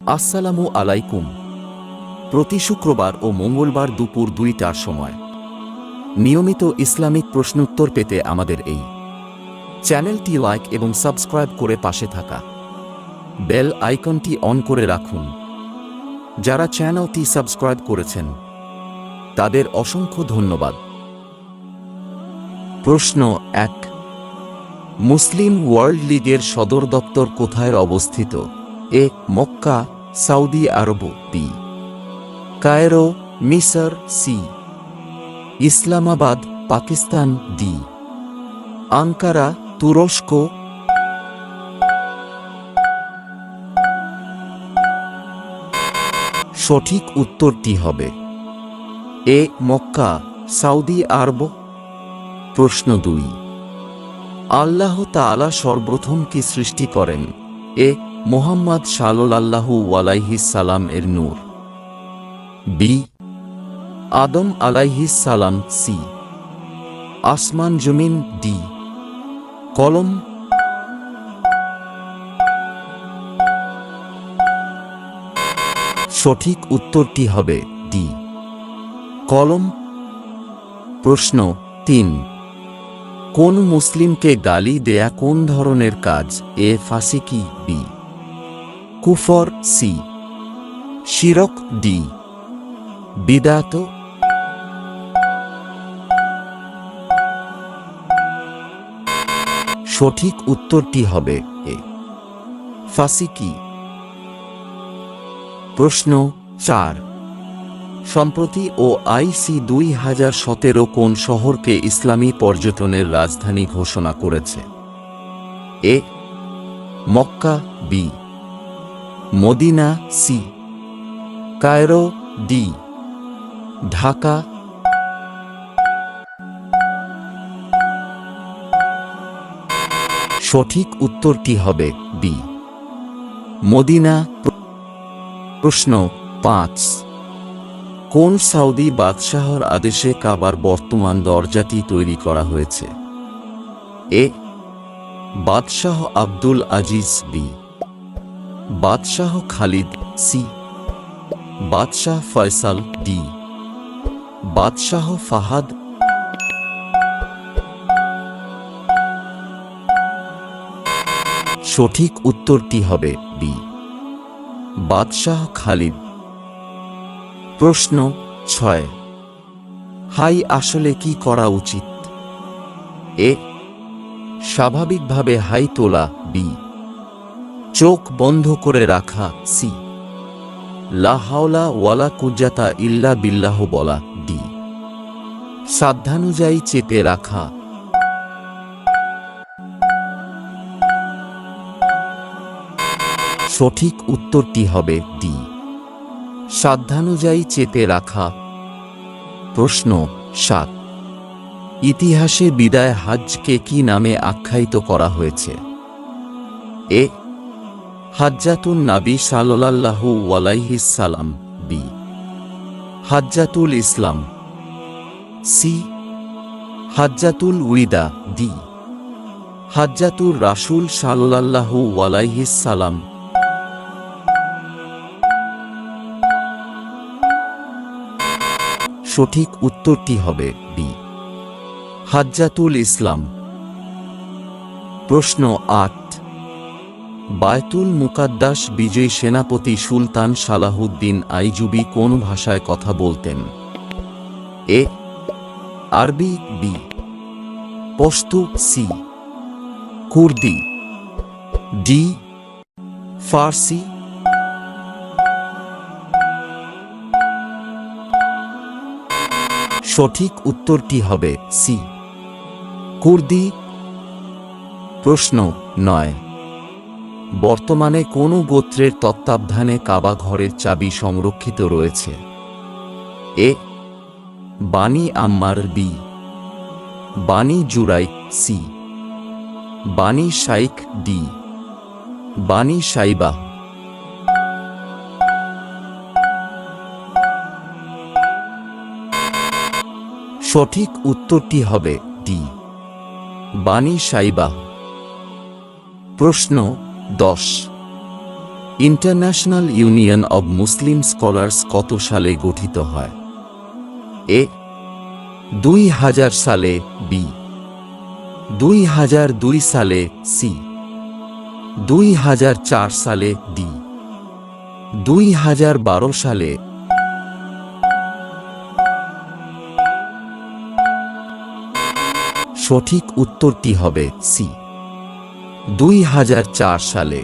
আসসালামু আলাইকুম। প্রতি শুক্রবার ও মঙ্গলবার দুপুর দুইটার সময় নিয়মিত ইসলামিক প্রশ্নোত্তর পেতে আমাদের এই চ্যানেলটি লাইক এবং সাবস্ক্রাইব করে পাশে থাকা বেল আইকনটি অন করে রাখুন। যারা চ্যানেলটি সাবস্ক্রাইব করেছেন, তাদের অসংখ্য ধন্যবাদ। প্রশ্ন এক, মুসলিম ওয়ার্ল্ড লীগের সদর দপ্তর কোথায় অবস্থিত? এ মক্কা সৌদি আরব বি কায়রো, মিসর, C. Islamabad, Pakistan D Ankara, তুরস্ক। সঠিক উত্তরটি হবে, এ মক্কা সৌদি আরব। প্রশ্ন দুই, আল্লাহ তাআলা সর্বপ্রথম কি সৃষ্টি করেন? এ মোহাম্মদ সাল্লাল্লাহু সালাম এর নূর। বি, আদম সালাম, সি। আসমান জমিন, ডি। কলম, সঠিক উত্তরটি হবে ডি। কলম, প্রশ্ন তিন। কোন মুসলিমকে গালি দেয়া কোন ধরনের কাজ? এ, ফাঁসি কি? বি। কুফর সি। শিরক ডি। বিদাত। সঠিক উত্তরটি হবে এ। ফাসিকি। প্রশ্ন চার। সম্প্রতি ও আইসি দুই হাজার সতেরো কোন শহরকে ইসলামী পর্যটনের রাজধানী ঘোষণা করেছে? A. Mecca, B. Medina C. Cairo D. Dhaka. সঠিক উত্তরটি হবে? বি। মদিনা প্রশ্ন পাঁচ। কোন সাউদি বাদশাহর আদেশে কাবার বর্তমান দরজাটি তৈরি করা হয়েছে? এ। বাদশাহ আব্দুল আজিজ বি। বাদশাহ খালিদ সি। বাদশাহ ফয়সাল ডি। বাদশাহ ফাহাদ সঠিক উত্তরটি হবে বি বাদশাহ খালিদ। প্রশ্ন ছয়। হাই, আসলে কি করা উচিত? এ। স্বাভাবিকভাবে হাই তোলা, বি। চোখ বন্ধ করে রাখা, সি। লা হাওলা ওয়ালা কুজাতা ইল্লা বিল্লাহ বলা, ডি। সাধ্যানুযায়ী চেপে রাখা। সঠিক উত্তরটি হবে ডি। সাধ্যানুযায়ী চেপে রাখা। প্রশ্ন সাত। ইতিহাসে বিদায় হাজকে কি নামে আখ্যায়িত করা হয়েছে? এ হাজ্জাতুন নাবি সাল্লাল্লাহু ওয়ালাইহিস সালাম, বি। হাজ্জাতুল ইসলাম, সি। হাজ্জাতুল উইদা, ডি। হাজ্জাতুর রাসুল সাল্লাল্লাহু ওয়ালাইহিস সালাম। সঠিক উত্তরটি হবে, বি। হাজ্জাতুল ইসলাম। প্রশ্ন আট। বায়তুল মুকাদ্দাস বিজয়ী সেনাপতি সুলতান সালাহুদ্দিন আইজুবি কোন ভাষায় কথা বলতেন? এ, আরবি, বি পস্তু সি, কুর্দি, ডি, ফার্সি। সঠিক উত্তরটি হবে সি। কুর্দি। প্রশ্ন নয়। বর্তমানে কোন গোত্রের তত্ত্বাবধানে কাবা ঘরের চাবি সংরক্ষিত রয়েছে। এ বানি আম্মার বি বানি জুরাই সি বানি শাইক ডি বানি সাইবা সঠিক উত্তরটি হবে ডি। বানি সাইবা প্রশ্ন দশ। International union of Muslim scholars কত সালে গঠিত হয়? এ, দুই হাজার সালে বি, দুই হাজার দুই সালে সি, দুই হাজার চার সালে ডি, দুই হাজার বারো সালে সঠিক উত্তরটি হবে সি। দুই হাজার চার সালে